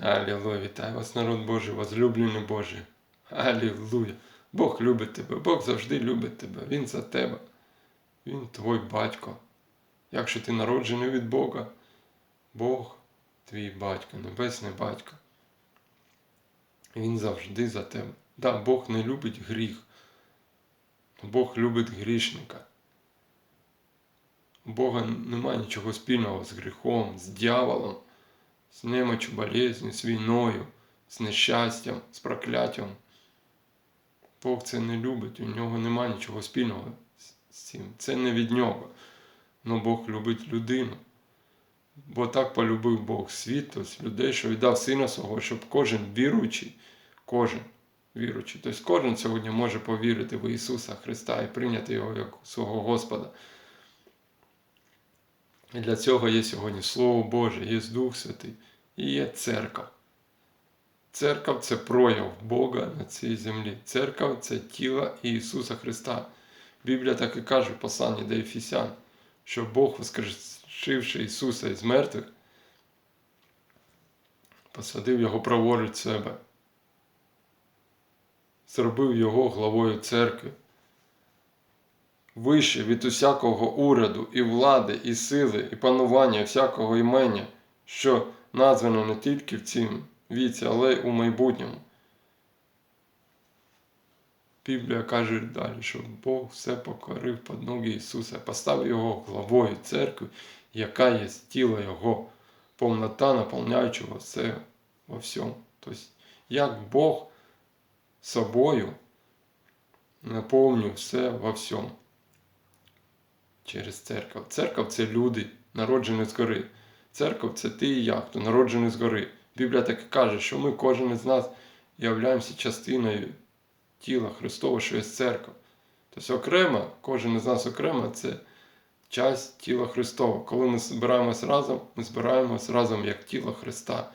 Аллилуйя. Вітаю вас, народ Божий, возлюблений Божий. Аллилуйя. Бог любить тебе, Бог завжди любить тебе. Він за тебе. Він твій батько. Якщо ти народжений від Бога, Бог твій батько, небесний батько. Він завжди за тебе. Да, Бог не любить гріх. Бог любить грішника. У Бога немає нічого спільного з гріхом, з дьяволом, з немочю, болезнью, з війною, з нещастям, з прокляттям. Бог це не любить, у нього немає нічого спільного з цим. Це не від нього. Но Бог любить людину. Бо так полюбив Бог світ, тобто людей, що віддав сина свого, щоб кожен віруючий, кожен віруючий, тобто кожен сьогодні може повірити в Ісуса Христа і прийняти Його як свого Господа. І для цього є сьогодні Слово Боже, є Дух Святий і є церква. Церква це прояв Бога на цій землі. Церква це тіло Ісуса Христа. Біблія так і каже в посланні до Ефесян, що Бог, воскрешивши Ісуса із мертвих, посадив Його праворуч себе, зробив Його главою церкви. Вище від усякого уряду і влади, і сили, і панування всякого імення, що названо не тільки в цім віці, але й у майбутньому. Біблія каже далі, що Бог все покорив під ноги Ісуса, поставив Його главою церкви, яка є тіло Його, повнота, наповняючого все во всьому. Тобто, як Бог собою наповнює все во всьому через церкву. Церква це люди, народжені згори. Церква це ти і я, хто народжений згори. Біблія так і каже, що ми, кожен із нас, являємося частиною тіла Христова, що є церква. Тобто окремо, кожен із нас окремо це часть тіла Христова. Коли ми збираємось разом, ми збираємось разом як тіло Христа.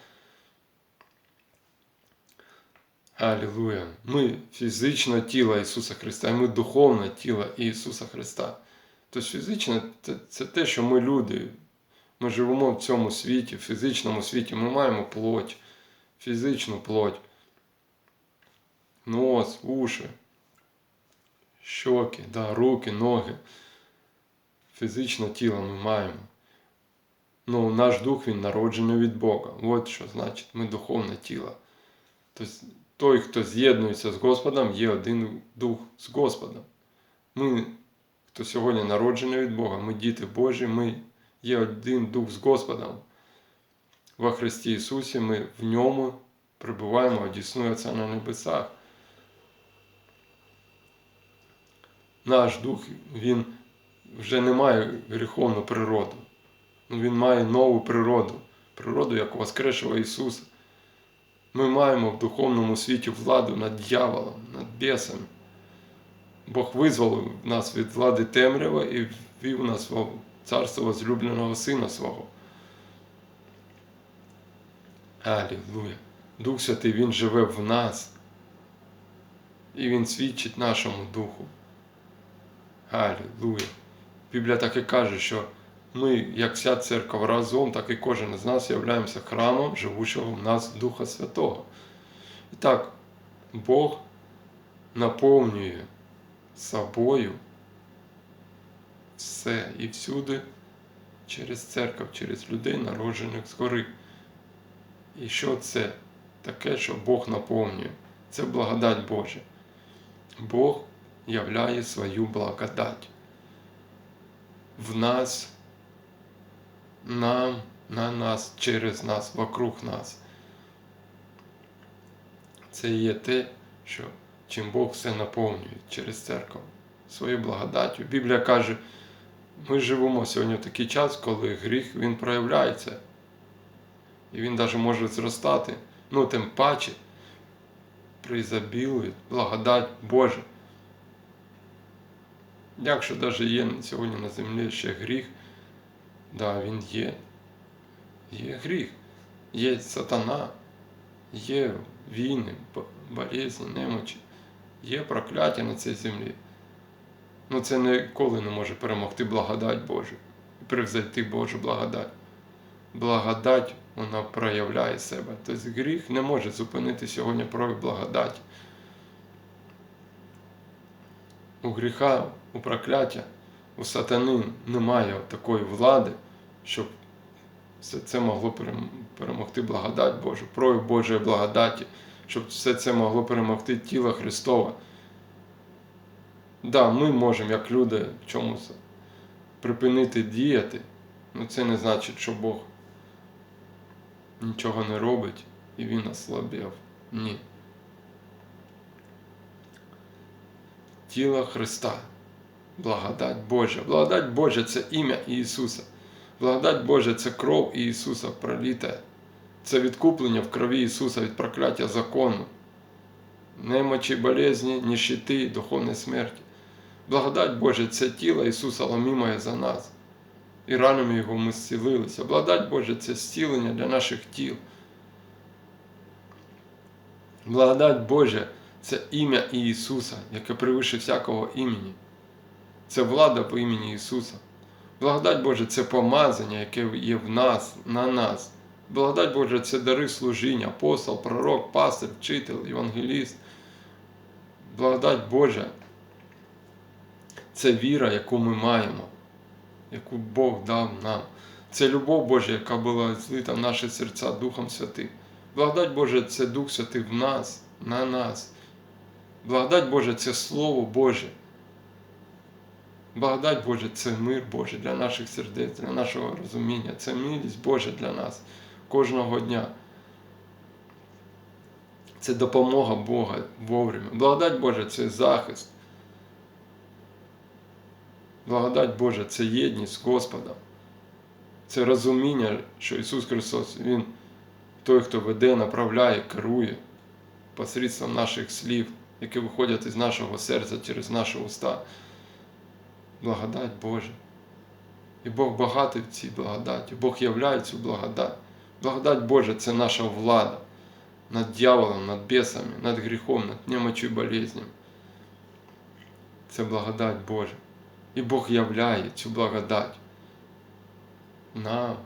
Аллилуйя. Ми фізичне тіло Ісуса Христа, і ми духовне тіло Ісуса Христа. Тобто фізичне це, це те, що ми люди. Ми живемо в цьому світі, в фізичному світі. Ми маємо плоть, фізичну плоть, нос, уші, щоки, да, руки, ноги. Фізичне тіло ми маємо. Ну, наш дух він народжений від Бога. От що значить, ми духовне тіло. Тобто той, хто з'єднується з Господом, є один дух з Господом. Ми, хто сьогодні народжений від Бога, ми діти Божі, ми є один дух з Господом. Во Христі Ісусі ми в ньому прибуваємо, одіснує Отця на небесах. Наш дух, він вже не має гріховну природу. Він має нову природу, природу, як воскрешого Ісуса. Ми маємо в духовному світі владу над дьяволом, над бісом. Бог визволив нас від влади темрява і ввів нас в царство возлюбленого Сина свого. Аллилуйя. Дух Святий Він живе в нас. І Він свідчить нашому духу. Аллилуйя. Біблія так і каже, що ми, як вся церква разом, так і кожен з нас являємося храмом живучого в нас Духа Святого. І так, Бог наповнює собою все і всюди через церкву, через людей, народжених згори. І що це таке, що Бог наповнює? Це благодать Божа. Бог являє свою благодать в нас, нам, на нас, через нас, вокруг нас. Це є те, що чим Бог все наповнює через церкву, своєю благодаттю. Біблія каже, ми живемо сьогодні в такий час, коли гріх він проявляється. І він навіть може зростати. Ну, тим паче, призабілує благодать Божа. Якщо навіть є сьогодні на землі ще гріх, да, він є. Є гріх, є сатана, є війни, болезні, немочі, є прокляття на цій землі. Ну це ніколи не може перемогти благодать Божу і превзойти Божу благодать. Благодать вона проявляє себе. Тобто гріх не може зупинити сьогодні прояв благодаті. У гріха, у прокляття, у сатани немає такої влади, щоб все це могло перемогти благодать Божу, прояв Божої благодаті, щоб все це могло перемогти тіло Христове. Да, ми можемо, як люди, чомусь припинити діяти, але це не значить, що Бог нічого не робить і Він ослабів. Ні. Тіло Христа. Благодать Божа. Благодать Божа це ім'я Ісуса. Благодать Божа це кров Ісуса проліта. Це відкуплення в крові Ісуса від прокляття закону, немочі, болезні, ніщити, духовної смерті. Благодать Божа це тіло Ісуса ломімає за нас. І ранами Його ми зцілилися. Благодать Божа це зцілення для наших тіл. Благодать Божа це ім'я Ісуса, яке превише всякого імені. Це влада по імені Ісуса. Благодать Божа це помазання, яке є в нас, на нас. Благодать Божа це дари служіння, апостол, пророк, пастир, вчитель, євангеліст. Благодать Божа це віра, яку ми маємо, яку Бог дав нам. Це любов Божа, яка була злита в наші серця Духом Святим. Благодать Божа це Дух Святий в нас, на нас. Благодать Божа це Слово Боже. Благодать Божа це мир Божий для наших сердець, для нашого розуміння. Це милість Божа для нас кожного дня. Це допомога Бога вовремя. Благодать Божа це захист. Благодать Божа це єдність з Господом. Це розуміння, що Ісус Христос, Він той, хто веде, направляє, керує посредством наших слів, які виходять із нашого серця через наші уста. Благодать Божа. І Бог багатий в цій благодаті. Бог являє цю благодать. Благодать Божа це наша влада над дьяволом, над бісами, над гріхом, над немочю і болезням. Це благодать Божа. І Бог являє цю благодать нам,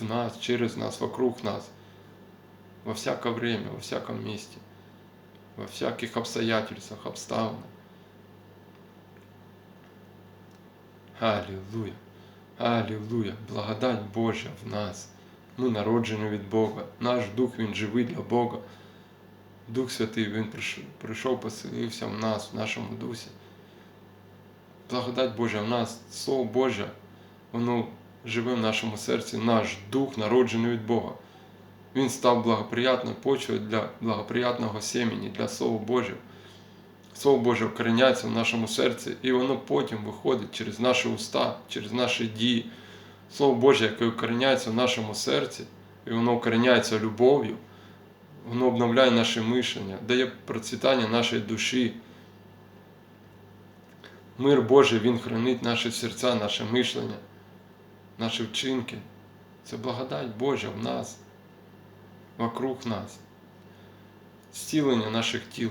в нас, через нас, вокруг нас, во всякое время, во всяком месте, во всяких обстоятельствах, обставинах. Аллилуйя! Аллилуйя! Благодать Божа в нас. Ми народжені від Бога. Наш Дух Він живий для Бога. Дух Святий Він прийшов, поселився в нас, в нашому дусі. Благодать Божа в нас, Слово Боже, воно живе в нашому серці, наш дух народжений від Бога. Він став благоприятною почвою для благоприятного семені, для Слова Божого. Слово Боже вкореняється в нашому серці, і воно потім виходить через наші уста, через наші дії. Слово Боже, яке вкореняється в нашому серці, і воно вкореняється любов'ю, воно обновляє наше мишлення, дає процвітання нашої душі. Мир Божий, Він хранить наші серця, наше мишлення, наші вчинки. Це благодать Божа в нас, вокруг нас, зцілення наших тіл,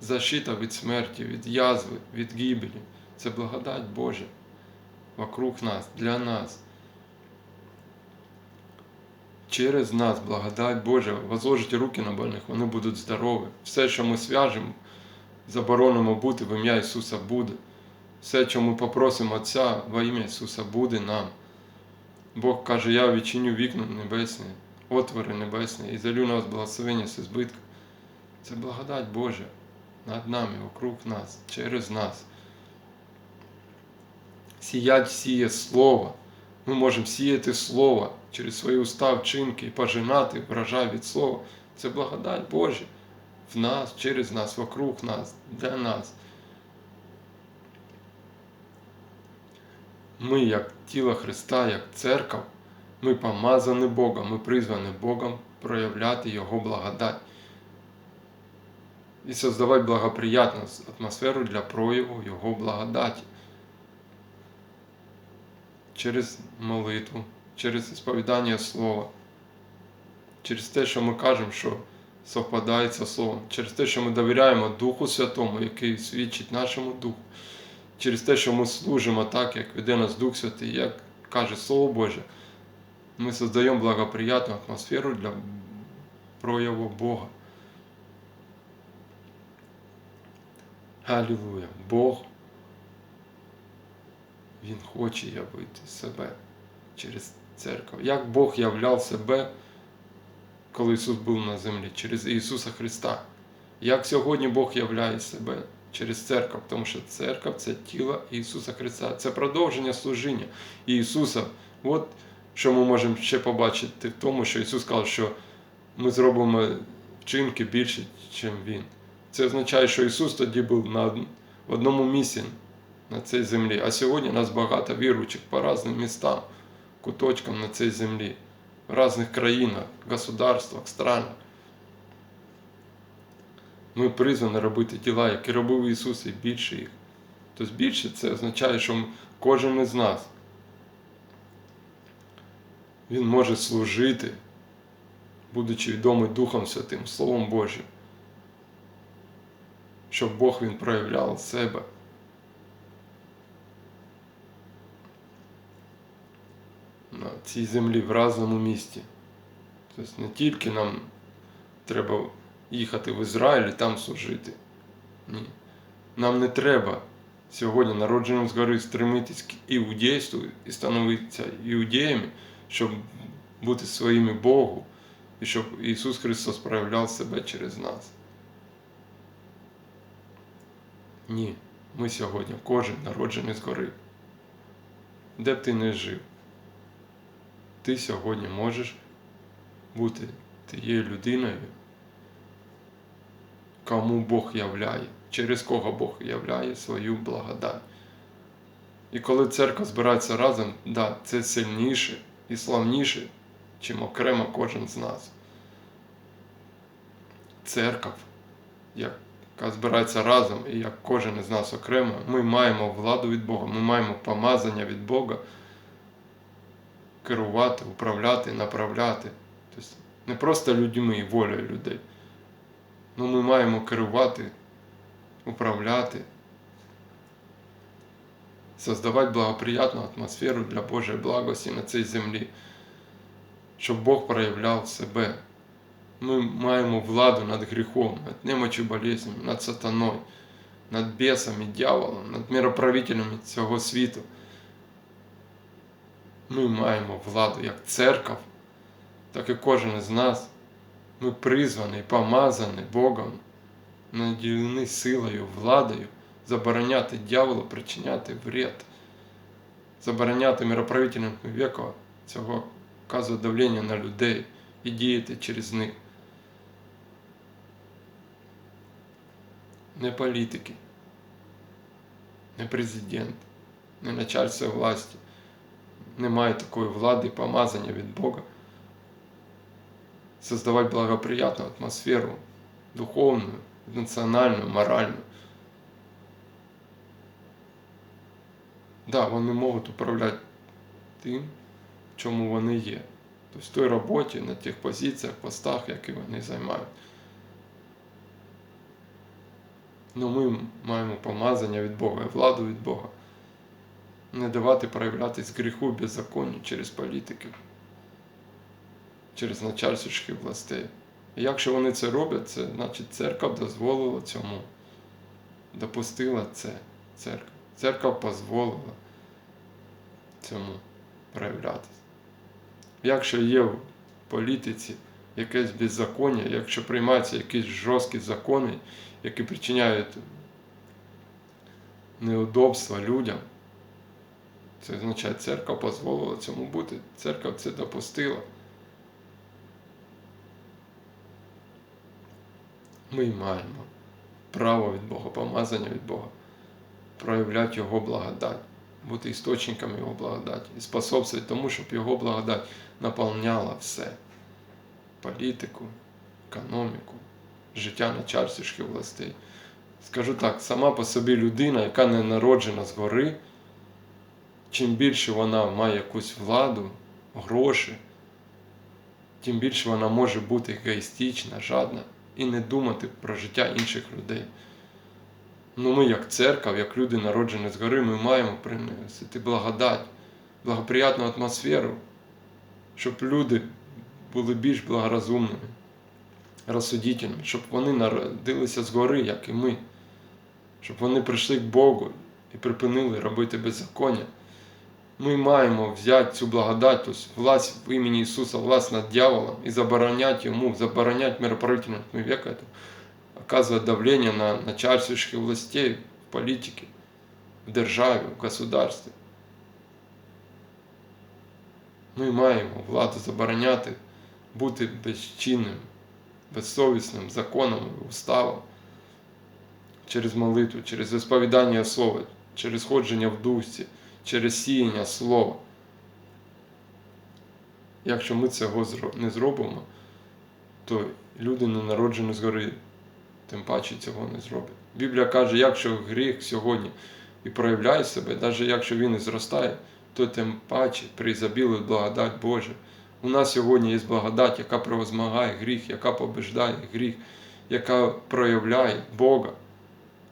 защита від смерті, від язви, від гибелі. Це благодать Божа вокруг нас, для нас. Через нас благодать Божа, возложите руки на больних, вони будуть здорові. Все, що ми свяжемо, заборонимо бути в ім'я Ісуса буде. Все, що ми попросимо Отця во ім'я Ісуса, буде нам. Бог каже, я відчиню вікна небесні, отвори небесні і залю на вас благословення з збитку. Це благодать Божа над нами, вокруг нас, через нас. Сіять сіє Слово. Ми можемо сіяти Слово через свої уста, вчинки і пожинати врожай від Слова. Це благодать Божа в нас, через нас, вокруг нас, для нас. Ми, як тіло Христа, як церква, ми помазані Богом, ми призвані Богом проявляти Його благодать і создавати благоприятну атмосферу для прояву Його благодаті. Через молитву, через сповідання Слова, через те, що ми кажемо, що совпадається Словом, через те, що ми довіряємо Духу Святому, який свідчить нашому Духу, через те, що ми служимо так, як веде нас Дух Святий, як каже Слово Боже, Мы создаем благоприятную атмосферу для прояву Бога. Аллилуйя. Бог, Він хоче явити себе через церкву. Як Бог являв себе, коли Ісус був на землі, через Ісуса Христа. Як сьогодні Бог являє себе через церкву, тому що церква це тіло Ісуса Христа, це продовження служіння Ісуса. От що ми можемо ще побачити в тому, що Ісус сказав, що ми зробимо вчинки більше, ніж Він. Це означає, що Ісус тоді був на одному місці на цій землі, а сьогодні нас багато віруючих по різним містам, куточкам на цій землі, в різних країнах, государствах, странах. Ми призвані робити діла, які робив Ісус, і більше їх. Тобто більше це означає, що кожен із нас він може служити, будучи відомий Духом Святим, Словом Божим, щоб Бог він проявляв себе. На цій землі в разному місті. Тобто не тільки нам треба їхати в Ізраїль і там служити. Ні. Нам не треба сьогодні, народженим згори, стремитись к іудейству і становитися іудеями, щоб бути своїми Богу, і щоб Ісус Христос проявляв себе через нас. Ні, ми сьогодні, кожен народжений згори. Де б ти не жив, ти сьогодні можеш бути тією людиною, кому Бог являє, через кого Бог являє свою благодать. І коли церква збирається разом, да, це сильніше і славніше, чим окремо кожен з нас. Церква, яка збирається разом, і як кожен із нас окремо, ми маємо владу від Бога, ми маємо помазання від Бога керувати, управляти, направляти. Тобто не просто людьми і волею людей. Ну ми маємо керувати, управляти, создавати благоприятну атмосферу для Божої благості на цій землі, щоб Бог проявляв себе. Ми маємо владу над гріхом, над немочю болезнями, над сатаною, над бісом і дьяволом, над мироправителями цього світу. Ми маємо владу як церква, так і кожен із нас. Ми призвані, помазані Богом, наділені силою, владою, забороняти дьяволу, причиняти вред, забороняти мироправителям віку цього казу давлення на людей і діяти через них. Не політики, не президент, не начальство власті. Немає такої влади, помазання від Бога создавать благоприятную атмосферу, духовную, національну, моральну. Да, вони можуть управляти тим, в чому вони є. Тобто в той роботі, на тих позиціях, постах, які вони займають. Ну ми маємо помазання від Бога владу від Бога. Не давати проявлятись гріху беззаконню через політиків через начальствуючих властей. І якщо вони це роблять, це значить церква дозволила цьому, допустила це церква. Церква дозволила цьому проявлятися. Якщо є в політиці якесь беззаконня, якщо приймаються якісь жорсткі закони, які причиняють неудобства людям, це означає, церква дозволила цьому бути. Церква це допустила. ми маємо право від Бога, помазання від Бога, проявляти Його благодать, бути істочниками Його благодаті і способствувати тому, щоб Його благодать наповняла все політику, економіку, життя на начальствуючих властей. Скажу так, сама по собі людина, яка не народжена згори, чим більше вона має якусь владу, гроші, тим більше вона може бути егоїстична, жадна і не думати про життя інших людей. Ну ми, як церква, як люди, народжені згори, ми маємо приносити благодать, благоприятну атмосферу, щоб люди були більш благорозумними, розсудітельними, щоб вони народилися згори, як і ми, щоб вони прийшли к Богу і припинили робити беззаконня Ми маємо взяти цю благодать, тобто власть в імені Ісуса, власть над дьяволом і заборонять йому, заборонять мироправительным века, это, оказывать давление на начальствующих властей, в политике, в державі, в государстві. Ми маємо владу забороняти бути безчинним, безсовісним законом, уставом через молитву, через висповідання слова, через ходження в дусі, через сіяння слова. Якщо ми цього не зробимо, то люди не народжені згори, тим паче цього не зроблять. Біблія каже, якщо гріх сьогодні і проявляє себе, навіть якщо він і зростає, то тим паче призабілує благодать Божа. У нас сьогодні є благодать, яка превозмагає гріх, яка побеждає гріх, яка проявляє Бога,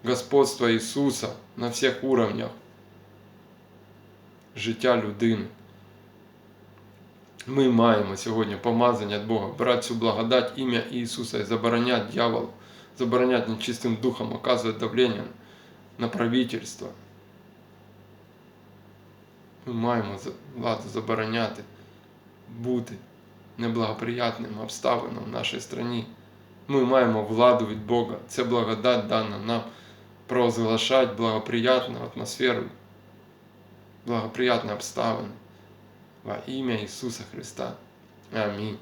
господство Ісуса на всіх уровнях життя людини. Ми маємо сьогодні помазання від Бога, брати цю благодать ім'я Ісуса і забороняти дьяволу, забороняти нечистим духом, оказувати давлення на правительство. Ми маємо владу забороняти бути неблагоприятним обставинам в нашій країні. Ми маємо владу від Бога. Це благодать дана нам провозглашати благоприятну атмосферу, благоприятні обставини во ім'я Ісуса Христа. Амінь.